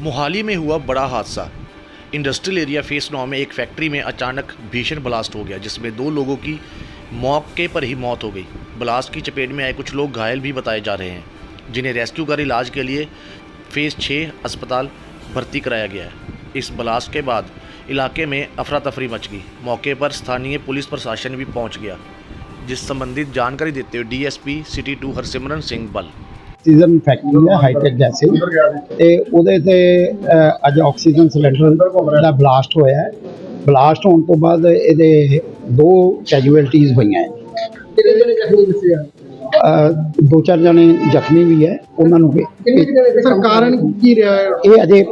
मोहाली में हुआ बड़ा हादसा। इंडस्ट्रियल एरिया फेस नौ में एक फैक्ट्री में अचानक भीषण ब्लास्ट हो गया, जिसमें दो लोगों की मौके पर ही मौत हो गई। ब्लास्ट की चपेट में आए कुछ लोग घायल भी बताए जा रहे हैं, जिन्हें रेस्क्यू कर इलाज के लिए फेस छः अस्पताल भर्ती कराया गया है। इस ब्लास्ट के बाद इलाके में अफरा तफरी मच गई। मौके पर स्थानीय पुलिस प्रशासन भी पहुँच गया। जिस संबंधित जानकारी देते हुए DSP city two Harsimran Singh Bal. Oxygen factory ਹੈ ਹਾਈਟੈਕ ਗੈਸਿਸ ਤੇ ਉਹਦੇ ਤੇ ਅੱਜ ਆਕਸੀਜਨ ਸਿਲੰਡਰ ਦਾ ਬਲਾਸਟ ਹੋਇਆ ਹੈ। ਬਲਾਸਟ ਹੋਣ ਤੋਂ ਬਾਅਦ ਇਹਦੇ ਦੋ ਕੈਜੂਅਲਟੀਜ਼ ਹੋਈਆਂ ਹੈ। ਕਿੰਨੇ ਜਣੇ ਜ਼ਖਮੀ ਦੱਸੇ ਆ? ਅ, ਦੋ ਚਾਰ ਜਣੇ ਜ਼ਖਮੀ ਵੀ ਹੈ ਉਹਨਾਂ ਨੂੰ ਕਾਰਨ ਕੀ ਰਿਹਾ ਹੈ? ਇਹ ਅਜੇ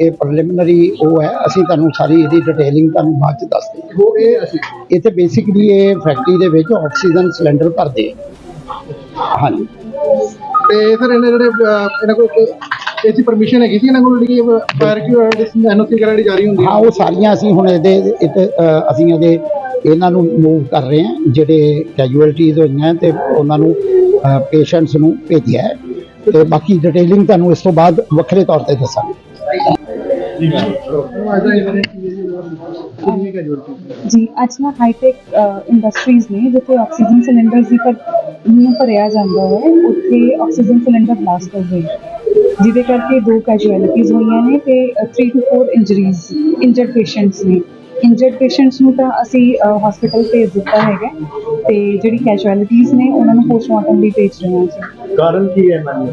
ਇਹ ਪ੍ਰੀਲਿਮਿਨਰੀ ਉਹ ਹੈ। ਅਸੀਂ ਤੁਹਾਨੂੰ ਸਾਰੀ ਇਹਦੀ ਡਿਟੇਲਿੰਗ ਤੁਹਾਨੂੰ ਬਾਅਦ ਚ ਦੱਸਦੇ ਹਾਂ ਹੋ ਗਏ ਅਸੀਂ ਇੱਥੇ ਬੇਸਿਕਲੀ ਇਹ ਫੈਕਟਰੀ ਦੇ ਵਿੱਚ ਆਕਸੀਜਨ ਸਿਲੰਡਰ ਭਰਦੇ। ਹਾਂਜੀ। ਤੇ ਸਰ ਇਹਨਾਂ ਜਿਹੜੇ ਅਹ, ਇਹਨਾਂ ਕੋਲ ਐਸੀ ਪਰਮਿਸ਼ਨ ਹੈਗੀ ਸੀ ਇਹਨਾਂ ਕੋਲ ਜਿਹੜੀ ਫਾਇਰ ਕੀ ਐਨਓਸੀ ਵਗੈਰਾ ਜਿਹੜੀ ਜਾਰੀ ਹੁੰਦੀ ਹਾਂ? ਹੈ ਉਹ ਸਾਰੀਆਂ ਅਸੀਂ ਹੁਣ ਇਹਦੇ ਇੱਥੇ ਅ, ਅਸੀਂ ਇਹਦੇ ਇਹਨਾਂ ਨੂੰ ਮੂਵ ਕਰ ਰਹੇ ਹਾਂ ਜਿਹੜੇ ਕੈਜੂਅਲਟੀਜ਼ ਹੋਈਆਂ ਤੇ ਉਹਨਾਂ ਨੂੰ ਪੇਸ਼ੈਂਟਸ ਨੂੰ ਭੇਜਿਆ ਹੈ। ਤੇ ਬਾਕੀ ਡਿਟੇਲਿੰਗ ਤੁਹਾਨੂੰ ਇਸ ਤੋਂ ਬਾਅਦ ਵੱਖਰੇ ਤੌਰ ਤੇ ਦੱਸਾਂਗੇ। ਜੀ ਅੱਜ ਨਾ ਹਾਈਟੈਕ ਇੰਡਸਟਰੀਜ਼ ਨੇ ਜਿੱਥੇ ਆਕਸੀਜਨ ਸਿਲੰਡਰਸ ਦੀ ਪਰ ਨੂੰ ਭਰਿਆ ਜਾਂਦਾ ਹੈ, ਉੱਥੇ ਆਕਸੀਜਨ ਸਿਲੰਡਰ ਬਲਾਸਟ ਹੋ ਗਏ। ਜਿਹਦੇ ਕਰਕੇ ਦੋ ਕੈਜੂਅਲਿਟੀਜ਼ ਹੋਈਆਂ ਨੇ ਤੇ 3 ਟੂ 4 ਇੰਜਰੀਜ਼ ਇੰਜਰਡ ਪੇਸ਼ੈਂਟਸ ਨੇ। ਇੰਜਰਡ ਪੇਸ਼ੈਂਟਸ ਨੂੰ ਤਾਂ ਅਸੀਂ ਹਸਪੀਟਲ ਭੇਜ ਦਿੱਤਾ ਹੈਗਾ ਤੇ ਜਿਹੜੀ ਕੈਜੂਅਲਿਟੀਜ਼ ਨੇ ਉਹਨਾਂ ਨੂੰ ਪੋਸਟਮਾਰਟਮ ਲਈ ਭੇਜ ਰਹੇ ਹਾਂ ਜੀ। ਕਾਰਨ ਕੀ ਹੈ ma'am?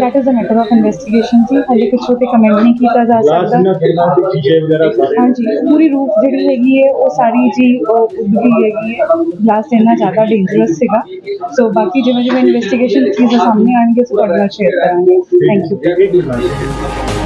That is a matter of investigation ਜੀ। ਹਾਲੇ ਕੁਝ ਤੇ ਕਮੈਂਟ ਨਹੀਂ ਕੀਤਾ ਜਾ ਸਕਦਾ। ਚੀਜ਼ੇ ਵਗੈਰਾ ਹਾਂਜੀ ਪੂਰੀ ਰੂਫ ਜਿਹੜੀ ਹੈਗੀ ਹੈ ਉਹ ਸਾਰੀ ਜੀ ਉੱਡ ਗਈ ਹੈਗੀ ਹੈ। ਬਲਾਸਟ ਇੰਨਾ ਜ਼ਿਆਦਾ ਡੇਂਜਰਸ ਸੀਗਾ। ਸੋ ਬਾਕੀ ਜਿਵੇਂ ਜਿਵੇਂ ਇਨਵੈਸਟੀਗੇਸ਼ਨ ਚੀਜ਼ਾਂ ਸਾਹਮਣੇ ਆਣਗੀਆਂ ਅਸੀਂ ਤੁਹਾਡੇ ਨਾਲ ਸ਼ੇਅਰ ਕਰਾਂਗੇ। Thank you